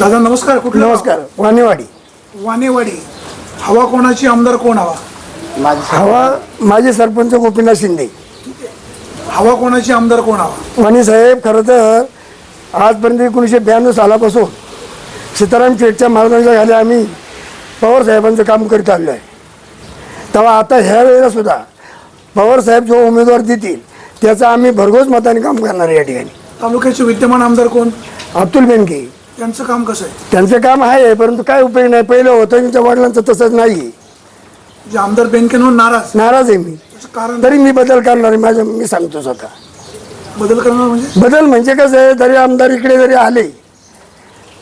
दादा नमस्कार कुठलं? नमस्कार वाणेवाडी. वानेवाडी हवा कोणाची आमदार कोण हवा? हवा माझे सरपंच गोपीनाथ शिंदे. हवा कोणाची आमदार कोण हवा? वाणी साहेब खरं तर आजपर्यंत एकोणीसशे ब्याण्णव सालापासून सीताराम शेठच्या आम्ही आम्ही. पवार साहेबांचं काम करत आलो आहे. तेव्हा आता ह्या वेळेला सुद्धा पवार साहेब जो उमेदवार देतील त्याचं आम्ही भरघोस मताने काम करणार आहे या ठिकाणी. तालुक्याचे विद्यमान आमदार कोण? अब्दुल बेनके. त्यांचं काम कसं आहे? त्यांचं काम आहे परंतु काय उपयोग नाही. पहिलं होतं त्यांच्या वडिलांचं तसंच नाही जे आमदार बेनकेंवर नाराज. नाराज आहे मी. त्याचं कारण? तरी मी बदल करणार आहे माझ्या मी सांगतो स्वतः. बदल करणार म्हणजे? बदल म्हणजे कसं आहे जरी आमदार इकडे जरी आले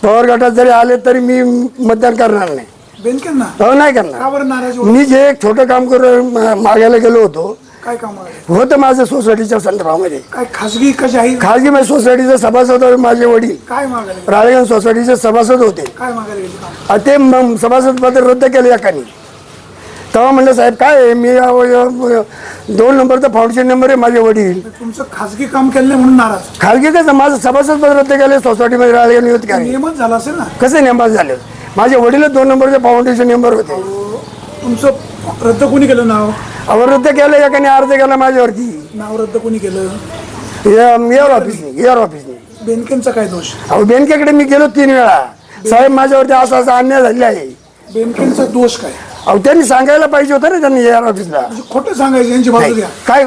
पवार गटात जरी आले तरी मी मतदान करणार नाही. बेनकेंना? हो नाही का करणार बरं नाराज? होत? मी जे एक छोटं काम करून मा- मागायला गेलो होतो काय काम आहे? होतं माझं सोसायटीच्या संदर्भामध्ये. काय खासगी का जाहीर खाजगी माझ्या सोसायटीचे सभासद होते माझे वडील. काय मागायला गेले? राळेगण सोसायटीचे सभासद होते. काय मागायला गेले काम? आणि ते म- सभासद पद रद्द केलं एकाने. तेव्हा म्हणलं साहेब काय आहे? मी अहो, अहो, दोन नंबरचा फाउंडेशन नंबर आहे माझे वडील. तुमचं खासगी काम केलं नाही म्हणून नाराज. खाजगी कसं? माझं सभासद पद रद्द केलं सोसायटीमध्ये राळेगण युथ काय नियमच झाला असेल ना? कसे नेमबाज झाले? माझे वडील दोन नंबरचे फाउंडेशन मेंबर होते. तुमचं रद्द कोणी केलं नाव? अहो रद्द केलं एकाने अर्ज केला माझ्यावरती. नाव रद्द कोणी केलं? एअर ऑफिसने एअर ऑफिसने बेनकेंचा काय दोष? अहो बँकेकडे मी गेलो तीन वेळा. साहेब माझ्यावरती असा असा अन्याय झालेला आहे. बेनकेंचा दोष काय? अहो त्यांनी सांगायला पाहिजे होतं ना त्यांनी एअर ऑफिसला म्हणजे खोटं सांगायचं यांची बाजू घ्या काय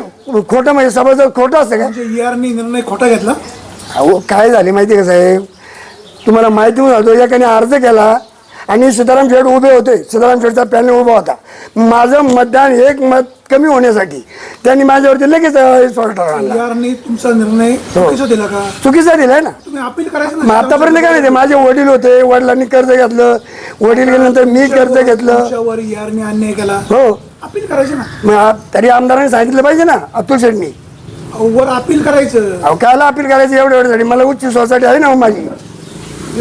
खोटं म्हणजे सभासद खोटं असतं का? म्हणजे निर्णय खोटा घेतला? अहो काय झाले माहिती आहे का साहेब? तुम्हाला माहिती होतो एकाने अर्ज केला आणि सीताराम शेठ उभे होते. सीताराम शेठचा पॅनल उभा होता. माझं मतदान एक मत कमी होण्यासाठी त्यांनी माझ्यावरती लगेच तुमचा निर्णय चुकीचा का? चुकीचा दिलाय ना? मग आतापर्यंत काय नाही ते माझे वडील होते वडिलांनी कर्ज घेतलं. वडील गेल्यानंतर मी कर्ज घेतलं. अन्याय केला. हो. अपील करायचं ना? तरी आमदारांनी सांगितलं पाहिजे ना अतुल शेठनी. वर अपील करायचं. अहो कायला अपील करायचं एवढ्या एवढ्यासाठी मला उच्च सोसायटी आहे ना हो माझी.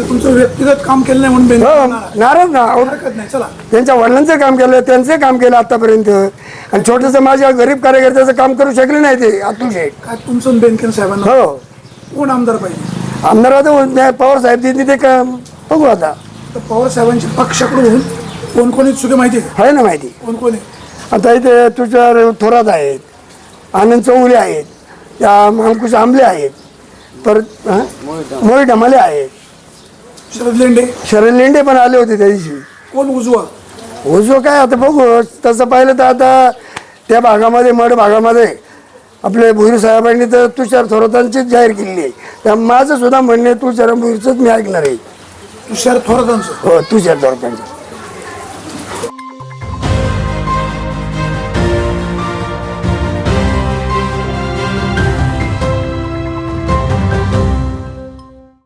तुमचं व्यक्तिगत काम केलं नाही म्हणून हो नाराज. नाराज ना. अहो, हरकत नाही. चला. त्यांच्या वडिलांचं काम केलं त्यांचं काम केलं आतापर्यंत. आणि छोटंसं माझ्या गरीब कार्यकर्त्याचं काम करू शकले नाही ते अतुल शेठ. काय तुमचं आणि बेनके साहेबांना? हो. कोण आमदार पाहिजे? आमदार आता उद्या पवार साहेब तिथे ते काम. बघू आता. तर पवार साहेबांच्या पक्षाकडून कोण कोण चुके माहिती आहे आहे ना माहिती. का? कोण कोण आहे आता इथे तुषार थोरात आहेत आनंद चौगुले आहेत त्या अंकुश आंबले आहेत परत हं? मोहित आहेत. शरद लेंडे. शरद लेंडे पण आले होते त्या दिवशी. कोण उजवा? उजवं काय? आता बघू. तसं पाहिलं तर आता त्या भागामध्ये मड भागामध्ये आपले भुईर साहेबांनी तर तुषार थोरातांचीच जाहीर केलेली आहे. त्या माझं सुद्धा म्हणणे तुषार भुईरचंच मी ऐकणार आहे. तुषार थोरातांचं. हो तुषार थोरातांचं.